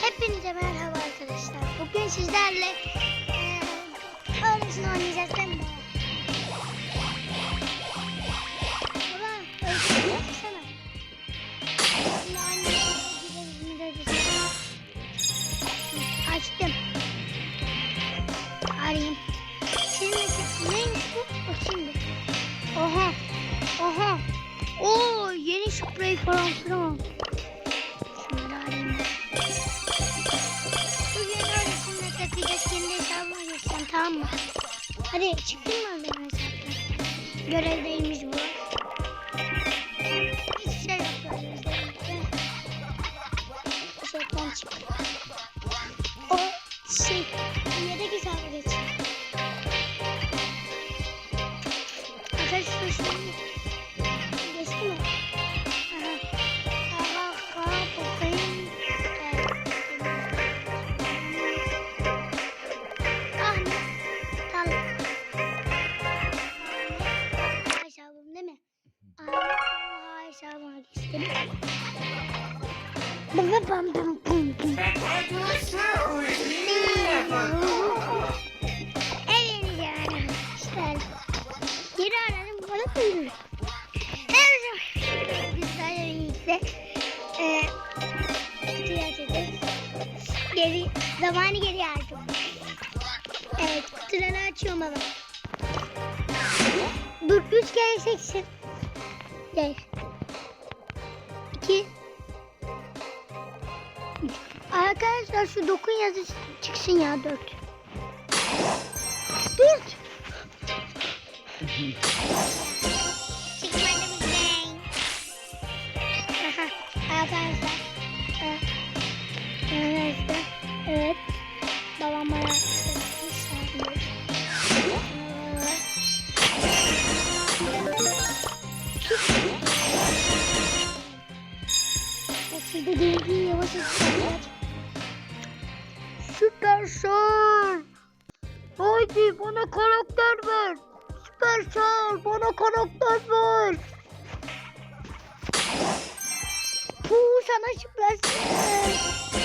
Hepinize merhaba arkadaşlar. Bugün sizlerle eee öylesine oynayacağız değil mi? Açtım. Arayayım. Şimdi neymiş bu? Oha. Oha. Oo yeni sprey falan filan. Takacağız. Kendi geçeceğim tamam mı? Hadi çıktın mı benim hesaptan? Görevdeymiş bu. Hiç şey yapıyoruz. Hesaptan çık. O şey yedek hesabı geç. Arkadaşlar şimdi Geri, zamanı geri aldım. Evet kutuları açıyorum baba. Dur üç kere seksin. Gel. Arkadaşlar şu dokun yazısı çıksın ya dört. Dört. Çıkmadı bizden. Aha, Arkadaşlar. Evet. Arkadaşlar. Evet. Babam bana istemiş. Şurada değil yavaş yavaş. Süperstar. Haydi bana karakter ver. Süperstar bana karakter ver. Puu sana süperstar.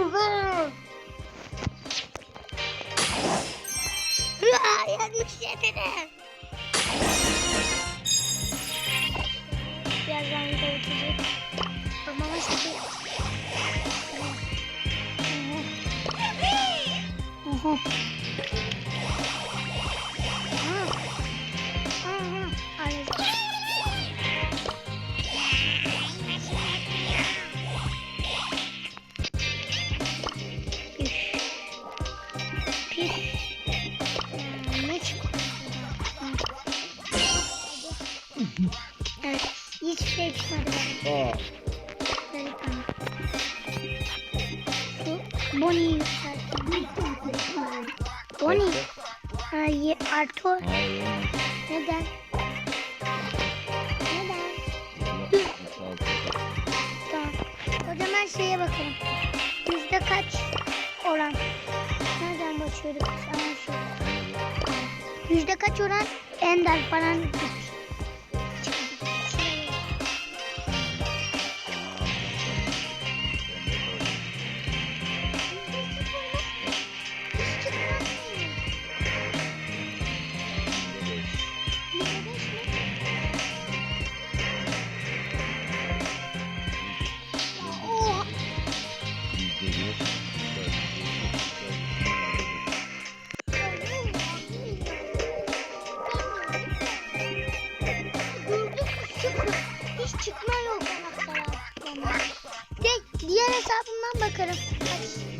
Ver. Ya yanlış yetenek. Birazdan video bitecek. Ama. Aha. Aha. Bonnie. O. hayır. Neden? Neden? Tamam. O zaman şeye bakalım. Yüzde kaç oran? Nereden şu. Yüzde kaç oran ender falan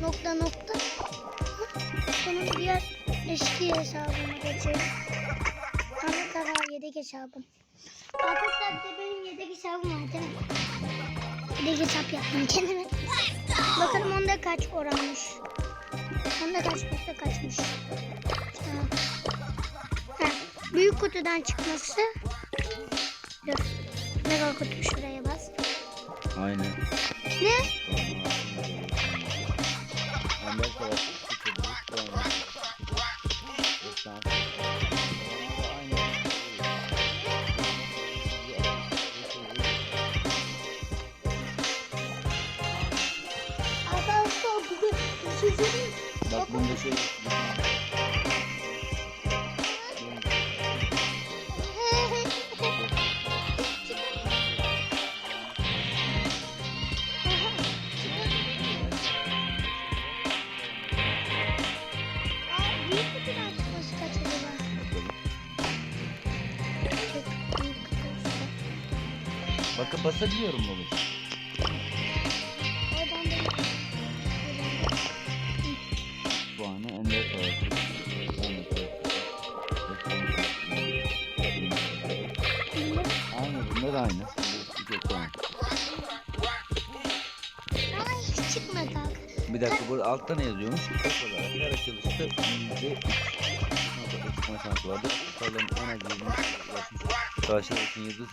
nokta nokta. Benim diğer eski hesabıma geçelim. Ahmet Ara yedek hesabım. Arkadaşlar bir de benim yedek hesabım var değil mi? Yedek hesap yaptım kendime. Bakalım onda kaç oranmış. Onda kaç nokta kaçmış. Tamam. büyük kutudan çıkması. Dur. Mega kutu şuraya bas. Aynen. Ne? Sıfır büyük puan. Destansı. Aynen. Arkadaşlar bir de bir şey söyleyeyim. Bak bunda şey basabiliyorum babacığım. Da Puanı Ender Savaşı. Aynı bunlar aynı. Ama hiç çıkmadı. Bir dakika burada altta ne yazıyormuş? Ek olarak her açılışta yüzde çıkma şansı vardır. Tutarların en az yüzünü ulaşmış. Karşılar için yıldız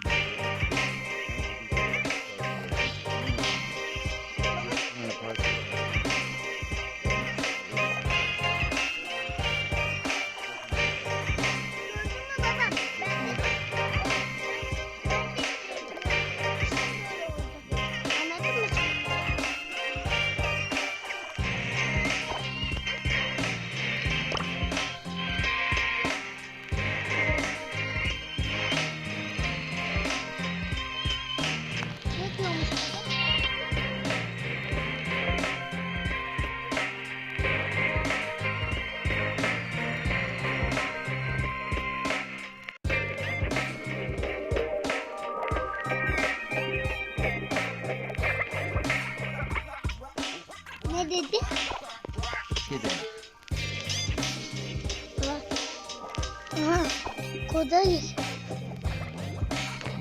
kodayı.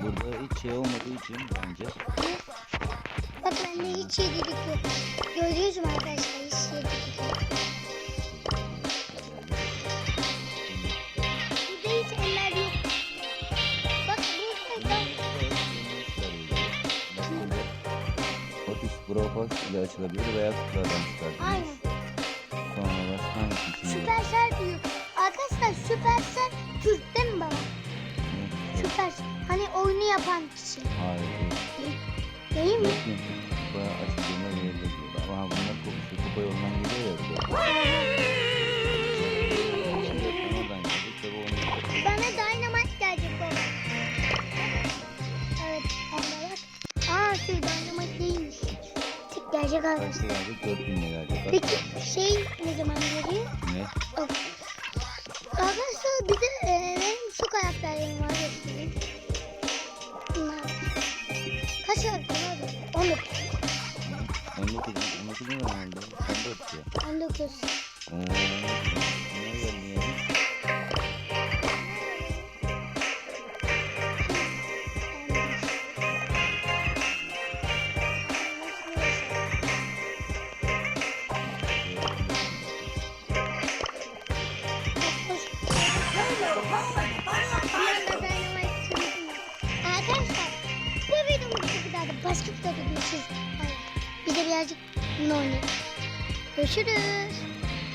Burada hiç şey olmadığı için bence Bak bende hiç yedilik yok. Görüyoruz mu arkadaşlar hiç yedilik yok. Burada hiç eller yok. Bak burada. Otis Bropas ile açılabilir veya kutulardan çıkartılır. Aynen. Sonra başka hangisi için? Süpersel diyor. Arkadaşlar Süpersel Türk değil mi baba? Ne? Süpersel. Hani oyunu yapan kişi. Hayır değil. Değil mi? Kupa açıldığında verilir diyorlar. Ama bunlar kupa, kupa yolundan geliyor ya Bana Dynamite gelecek baba. Evet. Abla bak. Aa şey Dynamite değilmiş. Tık gelecek arkadaşlar. Kaçta geldik? 4000 lira. Peki şey ne zaman geliyor? Ne? Bak. 19 19 mu herhalde? 14 ya. 19. Oo. Bunlar Görüşürüz.